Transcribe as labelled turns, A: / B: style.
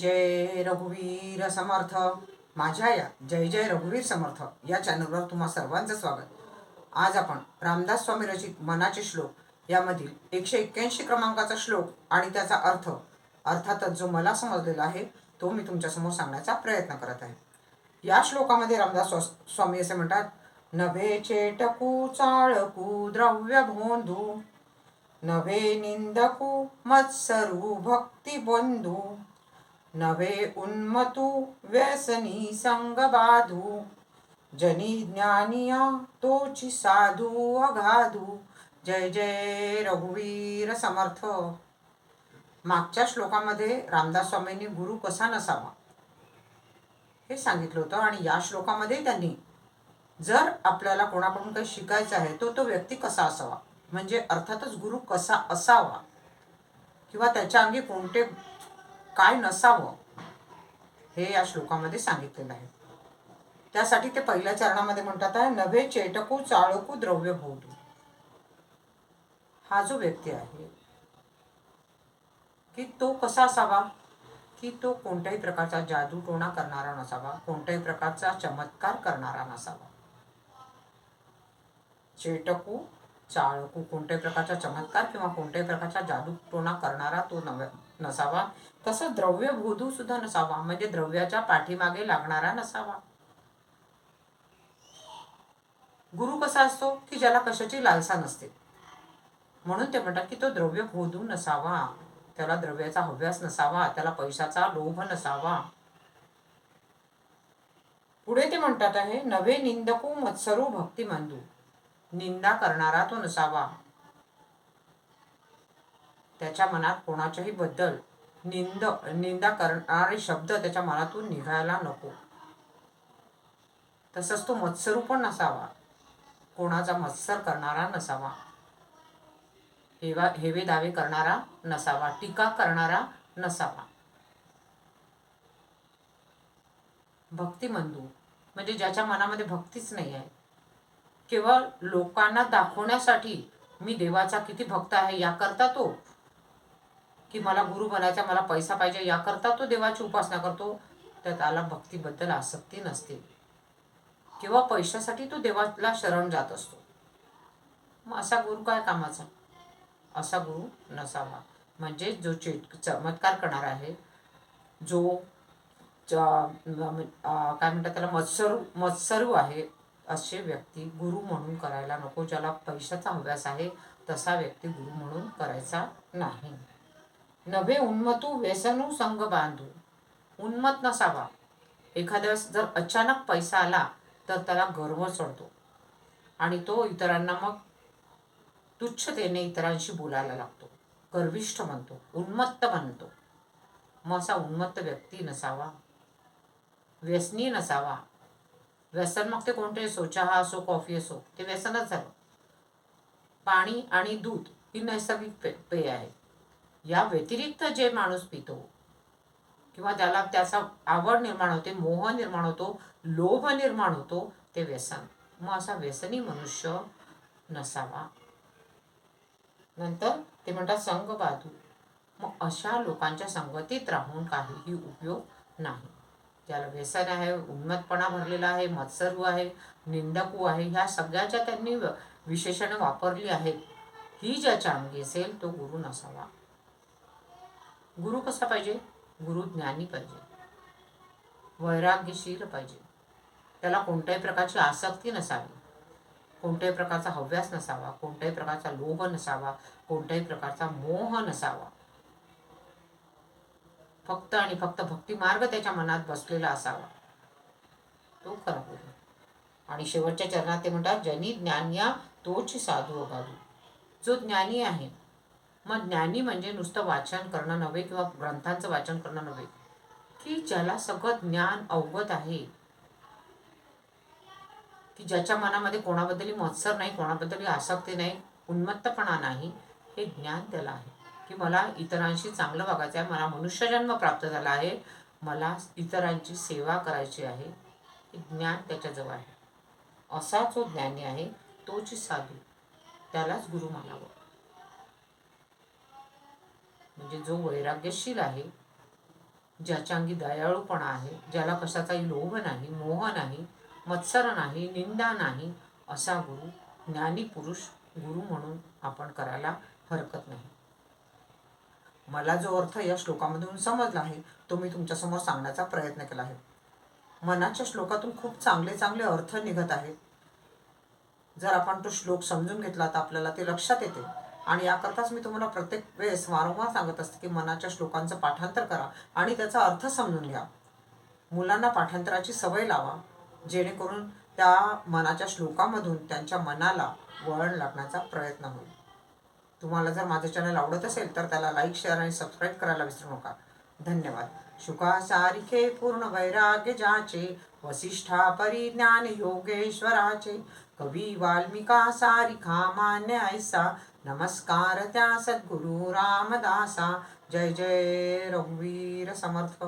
A: जय रघुवीर समर्थ. माझ्या या जय जय रघुवीर समर्थ या चॅनलवर तुम्हा सर्वांचं स्वागत. आज आपण रामदास स्वामी रचित मनाचे श्लोक यामधील एकशे एक्क्याऐंशी क्रमांकाचा श्लोक आणि त्याचा अर्थ अर्थातच जो मला समजलेला आहे तो मी तुमच्यासमोर सांगण्याचा प्रयत्न करत आहे. या श्लोकामध्ये रामदास स्वामी असे म्हणतात नभे चेटकू चाळकू द्रव्य भोंधू नभे निंदकू मत्सरू भक्ती बंधू नवे उन्मतू व्यसनी संग बाधू जनी ज्ञानिया तोची साधू अगाधू। जय जय रघुवीर समर्थ। मागच्या श्लोकामध्ये रामदास स्वामींनी गुरु कसा नसावा हे सांगितलं होतं आणि या श्लोकामध्ये त्यांनी जर आपल्याला कोणाकडून काही शिकायचं आहे तो तो व्यक्ती कसा असावा? म्हणजे अर्थातच गुरु कसा असावा? किंवा त्याच्या अंगी कोणते काय नसावं हे या श्लोकामध्ये सांगितलेलं आहे. त्यासाठी ते पहिल्या चरणामध्ये म्हणतात आहे नभे चेटकू चाळकू द्रव्य भोवतो हा जो व्यक्ती आहे की तो कसा असावा? की तो कोणत्याही प्रकारचा जादू टोणा करणारा नसावा कोणत्याही प्रकारचा चमत्कार करणारा नसावा? चेटकू चाळकू कोणत्याही प्रकारचा चमत्कार किंवा कोणत्याही प्रकारचा जादू टोणा करणारा तो नव्हे नसावा तसं द्रव्य भोधू सुद्धा नसावा. म्हणजे द्रव्याच्या पाठीमागे लागणारा नसावा. गुरु कसा असतो? की ज्याला कशाची लालसा नसते. म्हणून ते म्हणतात की तो द्रव्य भोधू नसावा. त्याला द्रव्याचा हव्यास नसावा. त्याला पैशाचा लोभ नसावा. पुढे ते म्हणतात आहे नवे निंदकू मत्सरू भक्तिमंदू निंदा करणारा तो नसावा. त्याच्या मनात कोणाच्याही बद्दल निंद निंदा करणारे शब्द त्याच्या मनातून निघायला नको. तसंच तो मत्सरू पण नसावा. कोणाचा मत्सर करणारा नसावा. हेवा हेवे दावे करणारा नसावा. टीका करणारा नसावा. भक्तिमंदू म्हणजे ज्याच्या मनामध्ये भक्तीच नाही आहे. केवळ लोकांना दाखवण्यासाठी मी देवाचा किती भक्त आहे याकरता तो की मला गुरु बनायचा मला पैसा पाहिजे याकरता तो देवाची उपासना करतो. तर त्याला भक्तीबद्दल आसक्ती नसते. किंवा पैशासाठी तो देवाला शरण जात असतो. मग असा गुरु काय कामाचा? असा गुरु नसावा. म्हणजे जो चेट चमत्कार करणार आहे जो च- काय म्हणतात त्याला मत्सरू मत्सरू आहे असे व्यक्ती गुरु म्हणून करायला नको. ज्याला पैशाचा हव्यास आहे तसा व्यक्ती गुरु म्हणून करायचा नाही. नभे उन्मतू व्यसनू संग बांधू. उन्मत नसावा. एखाद्या वेळेस जर अचानक पैसा आला तर त्याला गर्व चढतो. आणि तो इतरांना मग तुच्छतेने इतरांशी बोलायला लागतो. गर्विष्ठ म्हणतो. उन्मत्त म्हणतो. मग असा उन्मत्त व्यक्ती नसावा. व्यसनी नसावा. व्यसन मग ते कोणते असो? चहा असो कॉफी असो ते व्यसनच झालं पाणी आणि दूध ही नैसर्गिक पे पेय आहे. या व्यतिरिक्त जे माणूस पितो किंवा त्याला त्याचा आवड निर्माण होते मोह निर्माण होतो लोभ निर्माण होतो ते व्यसन. मग असा व्यसनी मनुष्य नसावा. नंतर ते म्हणतात संघ बाधू. मग अशा लोकांच्या संगतीत राहून काहीही उपयोग नाही. ज्याला व्यसन आहे उन्मतपणा भरलेला आहे मत्सरू आहे निंदकू आहे ह्या सगळ्याच्या त्यांनी विशेषणं वापरली आहेत. ही ज्याच्या अंगी असेल तो गुरु नसावा. गुरु कसा पाहिजे? गुरु ज्ञानी पाहिजे. वैराग्यशील पाहिजे. त्याला कोणत्याही प्रकारची आसक्ती नसावी. कोणत्याही प्रकारचा हव्यास नसावा कोणत्याही प्रकारचा लोभ नसावा कोणत्याही प्रकारचा मोह नसावा. फक्त आणि फक्त भक्ती मार्ग त्याच्या मनात बसलेला असावा. तो खरा गुरु आणि शेवटच्या चरणात ते म्हणतात जनी ज्ञानिया तोच साधू अगाधू. जो ज्ञानी आहे मग ज्ञानी म्हणजे नुसतं वाचन करणं नव्हे किंवा ग्रंथांचं वाचन करणं नव्हे. की ज्याला सगळं ज्ञान अवगत आहे. की ज्याच्या मनामध्ये कोणाबद्दल मत्सर नाही कोणाबद्दल आसक्ती नाही उन्मत्तपणा नाही हे ज्ञान त्याला आहे. की मला इतरांशी चांगलं वागायचं आहे मला मनुष्यजन्म प्राप्त झाला आहे मला इतरांची सेवा करायची आहे हे ज्ञान त्याच्याजवळ आहे. असा जो ज्ञानी आहे तोच साधू त्यालाच गुरु मानावं म्हणजे जो वैराग्यशील आहे ज्याच्या अंगी दयाळूपणा आहे ज्याला कशाचाही लोभ नाही मोह नाही मत्सर नाही निंदा नाही असा गुरु ज्ञानी पुरुष गुरु म्हणून आपण करायला हरकत नाही. मला जो अर्थ या श्लोकामधून समजला आहे तो मी तुमच्यासमोर सांगण्याचा प्रयत्न केला आहे. मनाच्या श्लोकातून खूप चांगले चांगले अर्थ निघत आहेत. जर आपण तो श्लोक समजून घेतला तर आपल्याला ते लक्षात येते. आणि याकरताच मी तुम्हाला प्रत्येक वेळेस वारंवार सांगत असते की मनाच्या श्लोकांचं पाठांतर करा आणि त्याचा अर्थ समजून घ्या. मुलांना पाठांतराची सवय लावा जेणेकरून त्या मनाच्या श्लोकामधून त्यांच्या मनाला वळण लागण्याचा प्रयत्न होईल. तुम्हाला जर माझं चॅनल आवडत असेल तर त्याला लाईक शेअर आणि सबस्क्राईब करायला विसरू नका. धन्यवाद. शुकासारिखे पूर्ण वैराग्य जाचे वसिष्ठा परिज्ञान योगेश्वराचे. कवी वाल्मिका सारिखा मान्य ऐसा नमस्कार त्या सद्गुरु रामदासा. जय जय रघुवीर समर्थ.